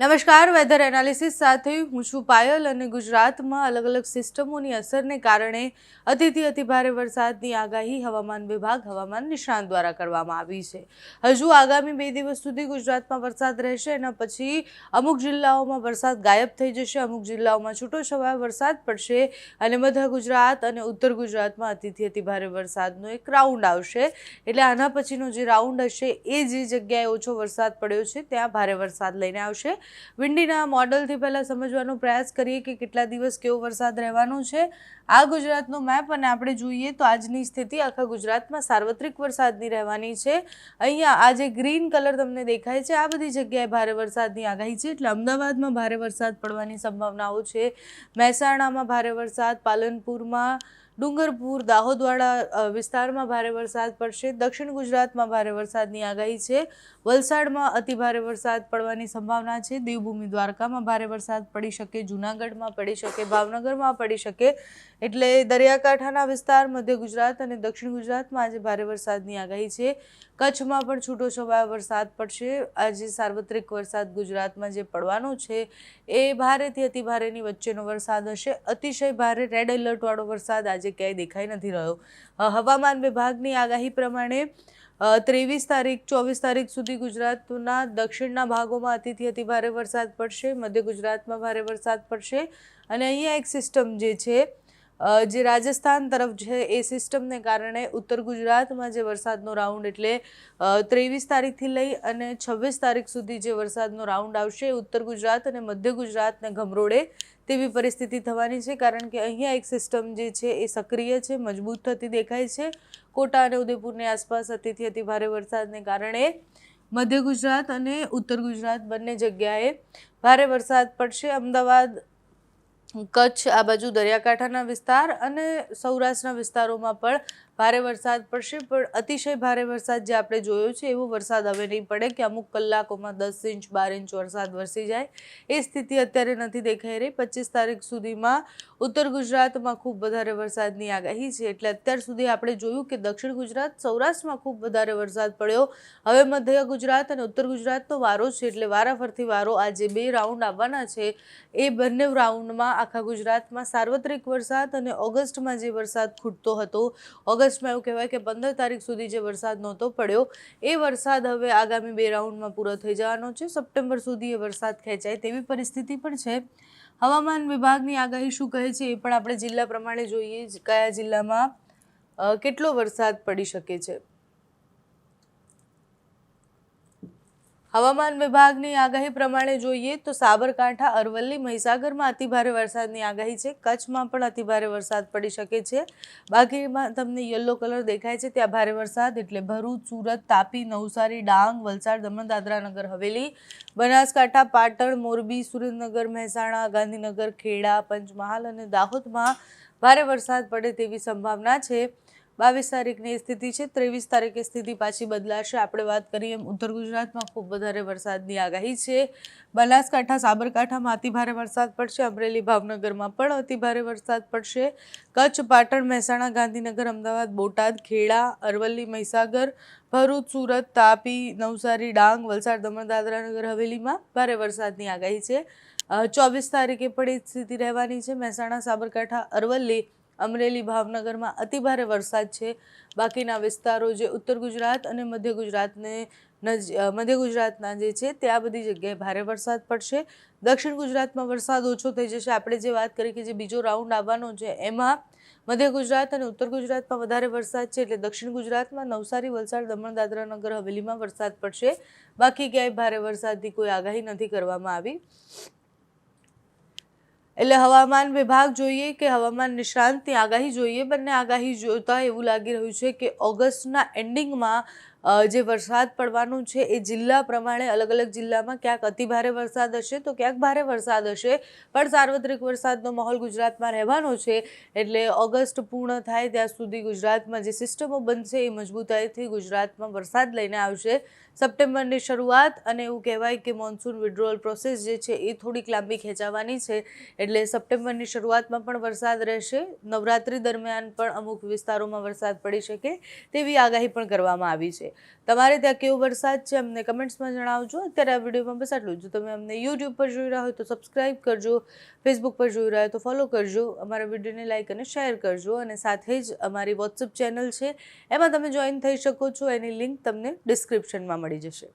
નમસ્કાર weather analysis સાથે હું છું પાયલ અને ગુજરાતમાં અલગ અલગ સિસ્ટમોની અસરને કારણે અતિથી અતિભારે વરસાદની આગાહી હવામાન વિભાગ, હવામાન નિષ્ણાંત દ્વારા કરવામાં આવી છે. હજુ આગામી બે દિવસ સુધી ગુજરાતમાં વરસાદ રહેશે એના પછી અમુક જિલ્લાઓમાં વરસાદ ગાયબ થઈ જશે, અમુક જિલ્લાઓમાં છૂટો છવાયો વરસાદ પડશે અને મધ્ય ગુજરાત અને ઉત્તર ગુજરાતમાં અતિથી અતિભારે વરસાદનો એક રાઉન્ડ આવશે. એટલે આના પછીનો જે રાઉન્ડ હશે, એ જે જગ્યાએ ઓછો વરસાદ પડ્યો છે, ત્યાં ભારે વરસાદ લઈને આવશે. વિંડીના મોડલથી પહેલાં સમજવાનો પ્રયાસ કરીએ કે કેટલા દિવસ કેવો વરસાદ રહેવાનો છે. આ ગુજરાતનો મેપ અને આપણે જોઈએ તો આજની સ્થિતિ આખા ગુજરાતમાં સાર્વત્રિક વરસાદની રહેવાની છે. અહીંયા આ જે ગ્રીન કલર તમને દેખાય છે, આ બધી જગ્યાએ ભારે વરસાદની આગાહી છે, એટલે અમદાવાદમાં ભારે વરસાદ પડવાની સંભાવનાઓ છે. મહેસાણામાં ભારે વરસાદ, પાલનપુરમાં ડુંગરપુર, દાહોદવાડા વિસ્તારમાં ભારે વરસાદ પડશે. દક્ષિણ ગુજરાતમાં ભારે વરસાદની આગાહી છે. વલસાડમાં અતિ ભારે વરસાદ પડવાની સંભાવના છે. દેવભૂમિ દ્વારકામાં ભારે વરસાદ પડી શકે, જૂનાગઢમાં પડી શકે, ભાવનગરમાં પડી શકે. એટલે દરિયાકાંઠાના વિસ્તાર, મધ્ય ગુજરાત અને દક્ષિણ ગુજરાતમાં આજે ભારે વરસાદની આગાહી છે. કચ્છમાં પણ છૂટો છવાયો વરસાદ પડશે. આજે સાર્વત્રિક વરસાદ ગુજરાતમાં જે પડવાનો છે, એ ભારેથી અતિ ભારેની વચ્ચેનો વરસાદ હશે. અતિશય ભારે રેડ એલર્ટવાળો વરસાદ આજે ક્યાંય દેખાઈ નથી રહ્યો. હવામાન વિભાગની આગાહી પ્રમાણે ત્રેવીસ તારીખ, ચોવીસ તારીખ સુધી ગુજરાતના દક્ષિણના ભાગોમાં અતિથી અતિ ભારે વરસાદ પડશે, મધ્ય ગુજરાતમાં ભારે વરસાદ પડશે. અને અહીંયા એક સિસ્ટમ જે છે જે રાજસ્થાન તરફ છે એ સિસ્ટમને કારણે ઉત્તર ગુજરાતમાં જે વરસાદનો રાઉન્ડ એટલે ત્રેવીસ તારીખથી લઈ અને છવ્વીસ તારીખ સુધી જે વરસાદનો રાઉન્ડ આવશે ઉત્તર ગુજરાત અને મધ્ય ગુજરાતને ગમરોડે તેવી પરિસ્થિતિ થવાની છે. કારણ કે અહીંયા એક સિસ્ટમ જે છે એ સક્રિય છે, મજબૂત થતી દેખાય છે. કોટા અને ઉદયપુરની આસપાસ અતિથી અતિ ભારે વરસાદને કારણે મધ્ય ગુજરાત અને ઉત્તર ગુજરાત બંને જગ્યાએ ભારે વરસાદ પડશે. અમદાવાદ કચ્છ આ બાજુ દરિયાકાંઠાના વિસ્તાર અને સૌરાષ્ટ્રના વિસ્તારોમાં પણ ભારે વરસાદ પડશે, પણ અતિશય ભારે વરસાદ જે આપણે જોયો છે, એવો વરસાદ હવે નહીં પડે કે અમુક કલાકોમાં દસ ઇંચ, બાર ઇંચ વરસાદ વરસી જાય. એ સ્થિતિ અત્યારે નથી દેખાઈ રહી. પચીસ તારીખ સુધીમાં ઉત્તર ગુજરાતમાં ખૂબ વધારે વરસાદની આગાહી છે. એટલે અત્યાર સુધી આપણે જોયું કે દક્ષિણ ગુજરાત, સૌરાષ્ટ્રમાં ખૂબ વધારે વરસાદ પડ્યો. હવે મધ્ય ગુજરાત અને ઉત્તર ગુજરાતનો વારો છે, એટલે વારાફરતી વારો જે બે રાઉન્ડ આવવાના છે. એ બંને રાઉન્ડમાં આખા ગુજરાતમાં સાર્વત્રિક વરસાદ અને ઓગસ્ટમાં જે વરસાદ ખૂટતો હતો ઓગસ્ટમાં એવું કહેવાય કે પંદર તારીખ સુધી જે વરસાદ નહોતો પડ્યો, એ વરસાદ હવે આગામી બે રાઉન્ડમાં પૂરો થઈ જવાનો છે. સપ્ટેમ્બર સુધી એ વરસાદ ખેંચાય તેવી પરિસ્થિતિ પણ છે. હવામાન વિભાગની આગાહી શું કહે છે એ પણ આપણે જિલ્લા પ્રમાણે જોઈએ કયા જિલ્લામાં કેટલો વરસાદ પડી શકે છે. હવામાન વિભાગની આગાહી પ્રમાણે જોઈએ તો સાબરકાંઠા, અરવલ્લી, મહીસાગરમાં અતિભારે વરસાદની આગાહી છે. કચ્છમાં પણ અતિભારે વરસાદ પડી શકે છે. બાકીમાં તમને યલો કલર દેખાય છે ત્યાં ભારે વરસાદ એટલે ભરૂચ, સુરત, તાપી, નવસારી, ડાંગ, વલસાડ દમણ દાદરા નગર, હવેલી, બનાસકાંઠા, પાટણ, મોરબી, સુરેન્દ્રનગર, મહેસાણા, ગાંધીનગર, ખેડા, પંચમહાલ અને દાહોદમાં ભારે વરસાદ પડે તેવી સંભાવના છે. બાવીસ તારીખની સ્થિતિ છે, ત્રેવીસ તારીખે સ્થિતિ પાછી બદલાશે. આપણે વાત કરીએ એમ, ઉત્તર ગુજરાતમાં ખૂબ વધારે વરસાદની આગાહી છે. બનાસકાંઠા, સાબરકાંઠામાં અતિભારે વરસાદ પડશે. અમરેલી, ભાવનગરમાં પણ અતિભારે વરસાદ પડશે. કચ્છ, પાટણ, મહેસાણા, ગાંધીનગર, અમદાવાદ, બોટાદ, ખેડા, અરવલ્લી, મહીસાગર, ભરૂચ, સુરત, તાપી, નવસારી, ડાંગ, વલસાડ, દમણ દાદરાનગર હવેલીમાં ભારે વરસાદની આગાહી છે. ચોવીસ તારીખે પણ એ સ્થિતિ રહેવાની છે. મહેસાણા, સાબરકાંઠા, અરવલ્લી અમરેલી ભાવનગરમાં અતિભારે વરસાદ છે. બાકીના વિસ્તારો જે ઉત્તર ગુજરાત અને મધ્ય ગુજરાતને નજ મધ્ય ગુજરાતના જે છે ત્યાં બધી જગ્યાએ ભારે વરસાદ પડશે. દક્ષિણ ગુજરાતમાં વરસાદ ઓછો થઈ જશે. આપણે જે વાત કરી કે જે બીજો રાઉન્ડ આવવાનો છે, એમાં મધ્ય ગુજરાત અને ઉત્તર ગુજરાતમાં વધારે વરસાદ છે એટલે દક્ષિણ ગુજરાતમાં નવસારી, વલસાડ, દમણ, દાદરા નગર હવેલીમાં વરસાદ પડશે. બાકી ક્યાંય ભારે વરસાદની કોઈ આગાહી નથી કરવામાં આવી. એટલે હવામાન વિભાગ જોઈએ કે હવામાન નિષ્ણાંતની આગાહી જોઈએ? બંને આગાહી જોતા એવું લાગી રહ્યું છે કે ઓગસ્ટના એન્ડિંગમાં જે વરસાદ પડવાનું છે એ જિલ્લા પ્રમાણે અલગ અલગ જિલ્લામાં ક્યાંક અતિભારે વરસાદ હશે તો ક્યાંક ભારે વરસાદ હશે. પણ સાર્વત્રિક વરસાદનો માહોલ ગુજરાતમાં રહેવાનો છે. એટલે ઓગસ્ટ પૂર્ણ થાય ત્યાં સુધી ગુજરાતમાં જે સિસ્ટમો બનશે એ મજબૂતાઈથી ગુજરાતમાં વરસાદ લઈને આવશે. સપ્ટેમ્બરની શરૂઆત અને એવું કહેવાય કે મોન્સૂન વિડ્રોઅલ પ્રોસેસ જે છે એ થોડીક લાંબી ખેંચાવાની છે. એટલે સપ્ટેમ્બરની શરૂઆતમાં પણ વરસાદ રહેશે. નવરાત્રી દરમિયાન પણ અમુક વિસ્તારોમાં વરસાદ પડી શકે તેવી આગાહી પણ કરવામાં આવી છે. તમારે ત્યાં કેવો વરસાદ છે અમને કમેન્ટ્સમાં જણાવજો. અત્યારે આ વિડીયોમાં બસ આટલું જો. તમે અમને યુટ્યુબ પર જોઈ રહ્યા હોય તો સબસ્ક્રાઇબ કરજો ફેસબુક પર જોઈ રહ્યા હોય તો ફોલો કરજો, અમારા વિડીયોને લાઇક અને શેર કરજો અને સાથે જ અમારી વોટ્સઅપ ચેનલ છે. એમાં તમે જોઈન થઈ શકો છો. એની લિંક તમને ડિસ્ક્રિપ્શનમાં મળી જશે.